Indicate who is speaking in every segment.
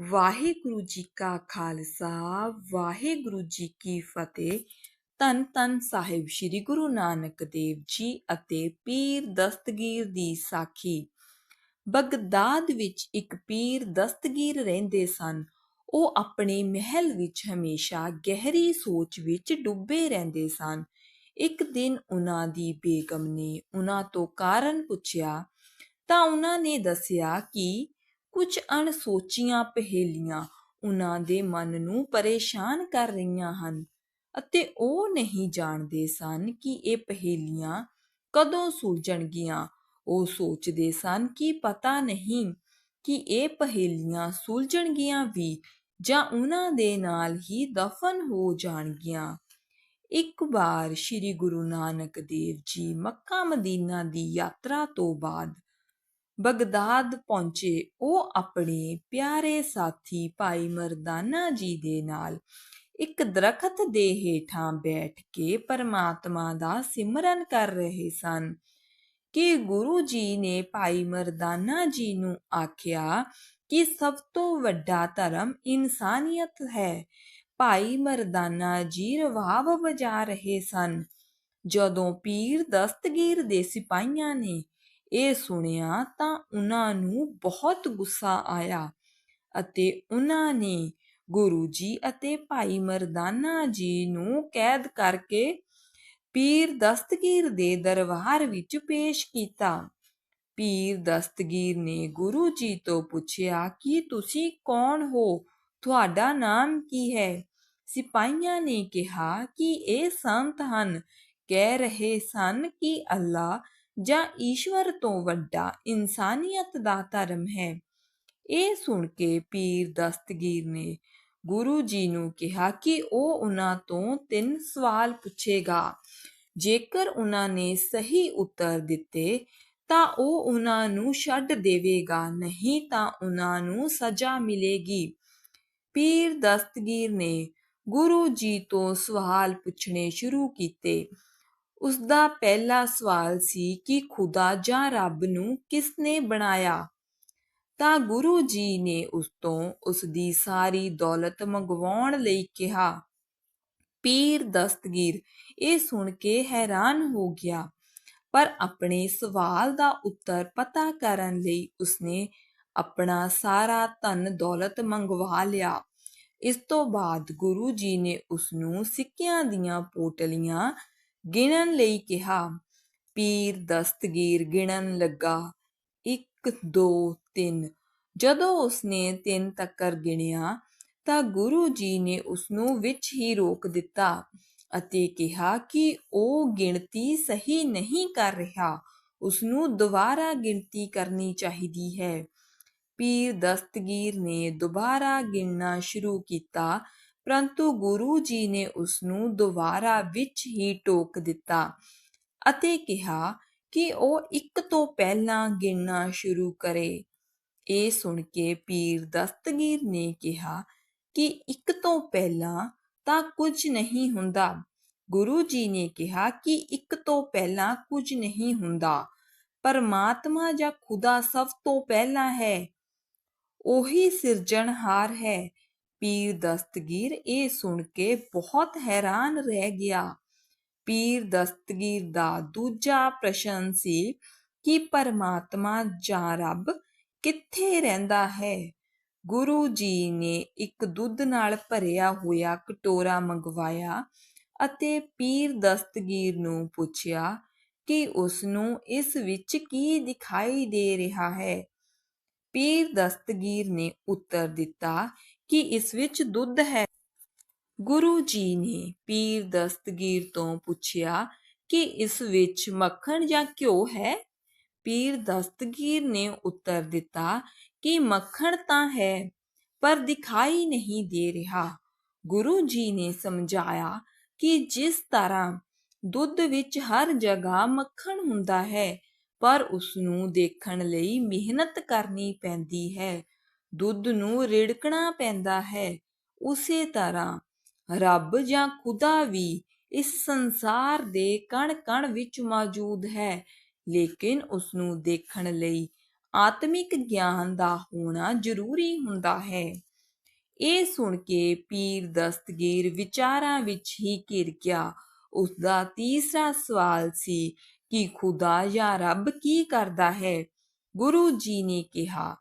Speaker 1: ਵਾਹਿਗੁਰੂ ਜੀ ਕਾ ਖਾਲਸਾ, ਵਾਹਿਗੁਰੂ ਜੀ ਕੀ ਫਤਿਹ। ਧੰਨ ਧੰਨ ਸਾਹਿਬ ਸ੍ਰੀ ਗੁਰੂ ਨਾਨਕ ਦੇਵ ਜੀ ਅਤੇ ਪੀਰ ਦਸਤਗੀਰ ਦੀ ਸਾਖੀ। ਬਗਦਾਦ ਵਿੱਚ ਇੱਕ ਪੀਰ ਦਸਤਗੀਰ ਰਹਿੰਦੇ ਸਨ। ਉਹ ਆਪਣੇ ਮਹਿਲ ਵਿੱਚ ਹਮੇਸ਼ਾ ਗਹਿਰੀ ਸੋਚ ਵਿੱਚ ਡੁੱਬੇ ਰਹਿੰਦੇ ਸਨ। ਇੱਕ ਦਿਨ ਉਹਨਾਂ ਦੀ ਬੇਗਮ ਨੇ ਉਹਨਾਂ ਤੋਂ ਕਾਰਨ ਪੁੱਛਿਆ ਤਾਂ ਉਹਨਾਂ ਨੇ ਦੱਸਿਆ ਕਿ ਕੁਝ ਅਣਸੋਚੀਆਂ ਪਹੇਲੀਆਂ ਉਹਨਾਂ ਦੇ ਮਨ ਨੂੰ ਪਰੇਸ਼ਾਨ ਕਰ ਰਹੀਆਂ ਹਨ ਅਤੇ ਉਹ ਨਹੀਂ ਜਾਣਦੇ ਸਨ ਕਿ ਇਹ ਪਹੇਲੀਆਂ ਕਦੋਂ ਸੁਲਝਣਗੀਆਂ। ਉਹ ਸੋਚਦੇ ਸਨ ਕਿ ਪਤਾ ਨਹੀਂ ਕਿ ਇਹ ਪਹੇਲੀਆਂ ਸੁਲਝਣਗੀਆਂ ਵੀ ਜਾਂ ਉਹਨਾਂ ਦੇ ਨਾਲ ਹੀ ਦਫਨ ਹੋ ਜਾਣਗੀਆਂ। ਇੱਕ ਵਾਰ ਸ੍ਰੀ ਗੁਰੂ ਨਾਨਕ ਦੇਵ ਜੀ ਮੱਕਾ ਮਦੀਨਾ ਦੀ ਯਾਤਰਾ ਤੋਂ ਬਾਅਦ ਬਗਦਾਦ ਪਹੁੰਚੇ। ਉਹ ਆਪਣੇ ਪਿਆਰੇ ਸਾਥੀ ਭਾਈ ਮਰਦਾਨਾ ਜੀ ਦੇ ਨਾਲ ਇੱਕ ਦਰਖਤ ਦੇ ਹੇਠਾਂ ਬੈਠ ਕੇ ਪਰਮਾਤਮਾ ਦਾ ਸਿਮਰਨ ਕਰ ਰਹੇ ਸਨ ਕਿ ਗੁਰੂ ਜੀ ਨੇ ਭਾਈ ਮਰਦਾਨਾ ਜੀ ਨੂੰ ਆਖਿਆ ਕਿ ਸਭ ਤੋਂ ਵੱਡਾ ਧਰਮ ਇਨਸਾਨੀਅਤ ਹੈ। ਭਾਈ ਮਰਦਾਨਾ ਜੀ ਰਵਾਬ ਵਜਾ ਰਹੇ ਸਨ। ਜਦੋਂ ਪੀਰ ਦਸਤਗੀਰ ਦੇ ਸਿਪਾਹੀਆਂ ਨੇ ਇਹ ਸੁਣਿਆ ਤਾਂ ਉਹਨਾਂ ਨੂੰ ਬਹੁਤ ਗੁੱਸਾ ਆਇਆ ਅਤੇ ਉਹਨਾਂ ਨੇ ਗੁਰੂ ਜੀ ਅਤੇ ਭਾਈ ਮਰਦਾਨਾ ਜੀ ਨੂੰ ਕੈਦ ਕਰਕੇ ਪੀਰ ਦਸਤਗੀਰ ਦੇ ਦਰਬਾਰ ਵਿੱਚ ਪੇਸ਼ ਕੀਤਾ। ਪੀਰ ਦਸਤਗੀਰ ਨੇ ਗੁਰੂ ਜੀ ਤੋਂ ਪੁੱਛਿਆ, ਕਿ ਤੁਸੀਂ ਕੌਣ ਹੋ? ਤੁਹਾਡਾ ਨਾਮ ਕੀ ਹੈ? ਸਿਪਾਹੀਆਂ ਨੇ ਕਿਹਾ ਕਿ ਇਹ ਸੰਤ ਹਨ। ਕਹਿ ਰਹੇ ਸਨ ਕਿ ਅੱਲਾ ਜਾਂ ਈਸ਼ਵਰ ਤੋਂ ਵੱਡਾ ਇਨਸਾਨੀਅਤ ਦਾ ਧਰਮ ਹੈ। ਇਹ ਸੁਣ ਕੇ ਪੀਰ ਦਸਤਗੀਰ ਨੇ ਗੁਰੂ ਜੀ ਨੂੰ ਕਿਹਾ ਕਿ ਉਹ ਉਹਨਾਂ ਤੋਂ ਤਿੰਨ ਸਵਾਲ ਪੁੱਛੇਗਾ। ਜੇਕਰ ਉਹਨਾਂ ਨੇ ਸਹੀ ਉੱਤਰ ਦਿੱਤੇ, ਤਾਂ ਉਹ ਉਹਨਾਂ ਨੂੰ ਛੱਡ ਦੇਵੇਗਾ, ਨਹੀਂ ਤਾਂ ਉਹਨਾਂ ਨੂੰ ਸਜ਼ਾ ਮਿਲੇਗੀ। ਪੀਰ ਦਸਤਗੀਰ ਨੇ ਗੁਰੂ ਜੀ ਤੋਂ ਸਵਾਲ ਪੁੱਛਣੇ ਸ਼ੁਰੂ ਕੀਤੇ। ਉਸਦਾ ਪਹਿਲਾ ਸਵਾਲ ਸੀ ਕਿ ਖੁਦਾ ਜਾਂ ਰੱਬ ਨੂੰ ਕਿਸ ਨੇ ਬਣਾਇਆ? ਤਾਂ ਗੁਰੂ ਜੀ ਨੇ ਉਸ ਤੋਂ ਉਸ ਦੀ ਸਾਰੀ ਦੌਲਤ ਮੰਗਵਾਉਣ ਲਈ ਕਿਹਾ, ਪੀਰ ਦਸਤਗੀਰ, ਇਹ ਸੁਣ ਕੇ ਹੈਰਾਨ ਹੋ ਗਿਆ, ਪਰ ਆਪਣੇ ਸਵਾਲ ਦਾ ਉੱਤਰ ਪਤਾ ਕਰਨ ਲਈ ਉਸਨੇ ਆਪਣਾ ਸਾਰਾ ਧਨ ਦੌਲਤ ਮੰਗਵਾ ਲਿਆ। ਇਸ ਤੋਂ ਬਾਅਦ ਗੁਰੂ ਜੀ ਨੇ ਉਸ ਨੂੰ ਸਿੱਕਿਆਂ ਦੀਆਂ ਪੋਟਲੀਆਂ ਗਿਣਨ ਲਈ ਕਿਹਾ, ਪੀਰ ਦਸਤਗੀਰ ਗਿਣਨ ਲੱਗਾ 1 2 3 ਜਦੋਂ ਉਸਨੇ 3 ਤੱਕਰ ਗਿਣਿਆ, ਤਾਂ ਗੁਰੂ ਜੀ ਨੇ ਉਸ ਨੂੰ ਵਿੱਚ ਹੀ ਰੋਕ ਦਿੱਤਾ ਅਤੇ ਕਿਹਾ ਕਿ ਉਹ ਗਿਣਤੀ ਸਹੀ ਨਹੀਂ ਕਰ ਰਿਹਾ। ਉਸ ਨੂੰ ਦੁਬਾਰਾ ਗਿਣਤੀ ਕਰਨੀ ਚਾਹੀਦੀ ਹੈ। ਪੀਰ ਦਸਤਗੀਰ ਨੇ ਦੁਬਾਰਾ ਗਿਣਨਾ ਸ਼ੁਰੂ ਕੀਤਾ ਪਰੰਤੂ ਗੁਰੂ ਜੀ ਨੇ ਉਸ ਨੂੰ ਦੁਬਾਰਾ ਵਿੱਚ ਹੀ ਟੋਕ ਦਿੱਤਾ ਅਤੇ ਕਿਹਾ ਕਿ ਉਹ ਇੱਕ ਤੋਂ ਪਹਿਲਾਂ ਗਿਣਨਾ ਸ਼ੁਰੂ ਕਰੇ। ਇਹ ਸੁਣ ਕੇ ਪੀਰ ਦਸਤਗੀਰ ਨੇ ਕਿਹਾ ਕਿ ਇੱਕ ਤੋਂ ਪਹਿਲਾਂ ਤਾਂ ਕੁਝ ਨਹੀਂ ਹੁੰਦਾ। ਗੁਰੂ ਜੀ ਨੇ ਕਿਹਾ ਕਿ ਇੱਕ ਤੋਂ ਪਹਿਲਾਂ ਕੁਝ ਨਹੀਂ ਹੁੰਦਾ। ਪਰਮਾਤਮਾ ਜਾਂ ਖੁਦਾ ਸਭ ਤੋਂ ਪਹਿਲਾਂ ਹੈ। ਉਹੀ ਸਿਰਜਣਹਾਰ ਹੈ ਪੀਰ ਦਸਤਗੀਰ ਇਹ ਸੁਣ ਕੇ ਬਹੁਤ ਹੈਰਾਨ ਰਹਿ ਗਿਆ। ਪੀਰ ਦਸਤਗੀਰ ਦਾ ਦੂਜਾ ਪ੍ਰਸ਼ਨ ਸੀ ਕਿ ਪਰਮਾਤਮਾ ਜਾਂ ਰੱਬ ਕਿੱਥੇ ਰਹਿੰਦਾ ਹੈ? ਗੁਰੂ ਜੀ ਨੇ ਇੱਕ ਦੁੱਧ ਨਾਲ ਭਰਿਆ ਹੋਇਆ ਕਟੋਰਾ ਮੰਗਵਾਇਆ ਅਤੇ ਪੀਰ ਦਸਤਗੀਰ ਨੂੰ ਪੁੱਛਿਆ ਕਿ ਉਸ ਨੂੰ ਇਸ ਵਿੱਚ ਕੀ ਦਿਖਾਈ ਦੇ ਰਿਹਾ ਹੈ? ਪੀਰ ਦਸਤਗੀਰ ਨੇ ਉੱਤਰ ਦਿੱਤਾ ਕਿ ਇਸ ਵਿੱਚ ਦੁੱਧ ਹੈ। ਗੁਰੂ ਜੀ ਨੇ ਪੀਰ ਦਸਤਗੀਰ ਤੋਂ ਪੁੱਛਿਆ ਕਿ ਇਸ ਵਿੱਚ ਮੱਖਣ ਜਾਂ ਘਿਓ ਹੈ? ਪੀਰ ਦਸਤਗੀਰ ਨੇ ਉੱਤਰ ਦਿੱਤਾ ਕਿ ਮੱਖਣ ਤਾਂ ਹੈ, ਪਰ ਦਿਖਾਈ ਨਹੀਂ ਦੇ ਰਿਹਾ। ਗੁਰੂ ਜੀ ਨੇ ਸਮਝਾਇਆ ਕਿ ਜਿਸ ਤਰ੍ਹਾਂ ਦੁੱਧ ਵਿੱਚ ਹਰ ਜਗ੍ਹਾ ਮੱਖਣ ਹੁੰਦਾ ਹੈ, ਪਰ ਉਸ ਨੂੰ ਦੇਖਣ ਲਈ ਮਿਹਨਤ ਕਰਨੀ ਪੈਂਦੀ ਹੈ। ਦੁੱਧ ਨੂੰ ਰਿੜਕਣਾ ਪੈਂਦਾ ਹੈ। ਉਸੇ ਤਰ੍ਹਾਂ ਰੱਬ ਜਾਂ ਖੁਦਾ ਵੀ ਇਸ ਸੰਸਾਰ ਦੇ ਕਣ-ਕਣ ਵਿੱਚ ਮੌਜੂਦ ਹੈ, ਲੇਕਿਨ ਉਸ ਨੂੰ ਦੇਖਣ ਲਈ ਆਤਮਿਕ ਗਿਆਨ ਦਾ ਹੋਣਾ ਜ਼ਰੂਰੀ ਹੁੰਦਾ ਹੈ। ਇਹ ਸੁਣ ਕੇ ਪੀਰ ਦਸਤਗੀਰ ਵਿਚਾਰਾਂ ਵਿੱਚ ਹੀ ਘਿਰ ਗਿਆ। ਉਸਦਾ ਤੀਸਰਾ ਸਵਾਲ ਸੀ ਕਿ ਖੁਦਾ ਜਾਂ ਰੱਬ ਕੀ ਕਰਦਾ ਹੈ? ਗੁਰੂ ਜੀ ਨੇ ਕਿਹਾ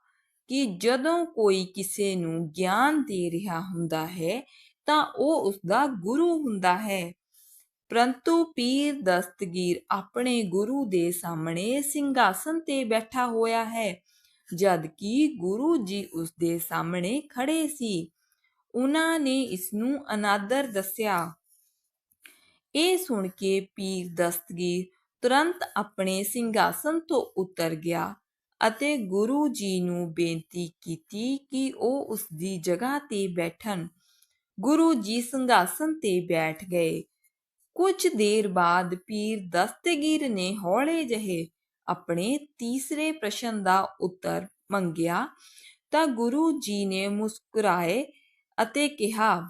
Speaker 1: ਕਿ ਜਦੋਂ ਕੋਈ ਕਿਸੇ ਨੂੰ ਗਿਆਨ ਦੇ ਰਿਹਾ ਹੁੰਦਾ ਹੈ, ਤਾਂ ਉਹ ਉਸਦਾ ਗੁਰੂ ਹੁੰਦਾ ਹੈ। ਪਰੰਤੂ ਪੀਰ ਦਸਤਗੀਰ ਆਪਣੇ ਗੁਰੂ ਦੇ ਸਾਹਮਣੇ ਸਿੰਘਾਸਨ ਤੇ ਬੈਠਾ ਹੋਇਆ ਹੈ ਜਦ ਕਿ ਗੁਰੂ ਜੀ ਉਸ ਦੇ ਸਾਹਮਣੇ ਖੜੇ ਸੀ। ਉਹਨਾਂ ਨੇ ਇਸ ਨੂੰ ਅਨਾਦਰ ਦੱਸਿਆ। ਇਹ ਸੁਣ ਕੇ ਪੀਰ ਦਸਤਗੀਰ ਤੁਰੰਤ ਆਪਣੇ ਸਿੰਘਾਸਨ ਤੋਂ ਉਤਰ ਗਿਆ ਅਤੇ ਗੁਰੂ ਜੀ ਨੂੰ ਬੇਨਤੀ ਕੀਤੀ ਕਿ ਉਹ ਉਸ ਦੀ ਜਗ੍ਹਾ ਤੇ ਬੈਠਣ। ਗੁਰੂ ਜੀ ਸਿੰਘਾਸਨ ਤੇ ਬੈਠ ਗਏ। ਕੁਝ ਦੇਰ ਬਾਅਦ ਪੀਰ ਦਸਤਗੀਰ ਨੇ ਹੌਲੇ ਜਿਹੇ ਆਪਣੇ ਤੀਸਰੇ ਪ੍ਰਸ਼ਨ ਦਾ ਉੱਤਰ ਮੰਗਿਆ ਤਾਂ ਗੁਰੂ ਜੀ ਨੇ ਮੁਸਕਰਾਏ ਅਤੇ ਕਿਹਾ,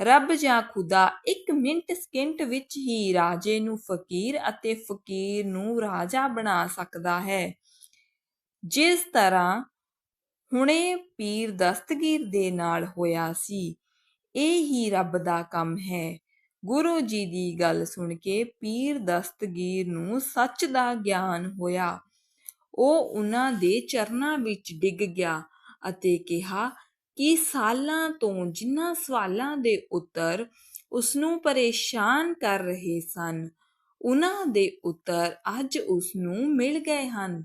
Speaker 1: ਰੱਬ ਜਾਂ ਖੁਦਾ, ਇੱਕ ਮਿੰਟ ਸਕਿੰਟ ਵਿੱਚ ਹੀ ਰਾਜੇ ਨੂੰ ਫਕੀਰ ਅਤੇ ਫਕੀਰ ਨੂੰ ਰਾਜਾ ਬਣਾ ਸਕਦਾ ਹੈ। ਜਿਸ ਤਰ੍ਹਾਂ ਹੁਣੇ ਪੀਰ ਦਸਤਗੀਰ ਦੇ ਨਾਲ ਹੋਇਆ ਸੀ, ਇਹ ਹੀ ਰੱਬ ਦਾ ਕੰਮ ਹੈ। ਗੁਰੂ ਜੀ ਦੀ ਗੱਲ ਸੁਣ ਕੇ ਪੀਰ ਦਸਤਗੀਰ ਨੂੰ ਸੱਚ ਦਾ ਗਿਆਨ ਹੋਇਆ। ਉਹ ਉਹਨਾਂ ਦੇ ਚਰਨਾਂ ਵਿੱਚ ਡਿੱਗ ਗਿਆ ਅਤੇ ਕਿਹਾ ਕਿ ਸਾਲਾਂ ਤੋਂ ਜਿਨ੍ਹਾਂ ਸਵਾਲਾਂ ਦੇ ਉੱਤਰ ਉਸ ਨੂੰ ਪਰੇਸ਼ਾਨ ਕਰ ਰਹੇ ਸਨ, ਉਹਨਾਂ ਦੇ ਉੱਤਰ ਅੱਜ ਉਸ ਨੂੰ ਮਿਲ ਗਏ ਹਨ।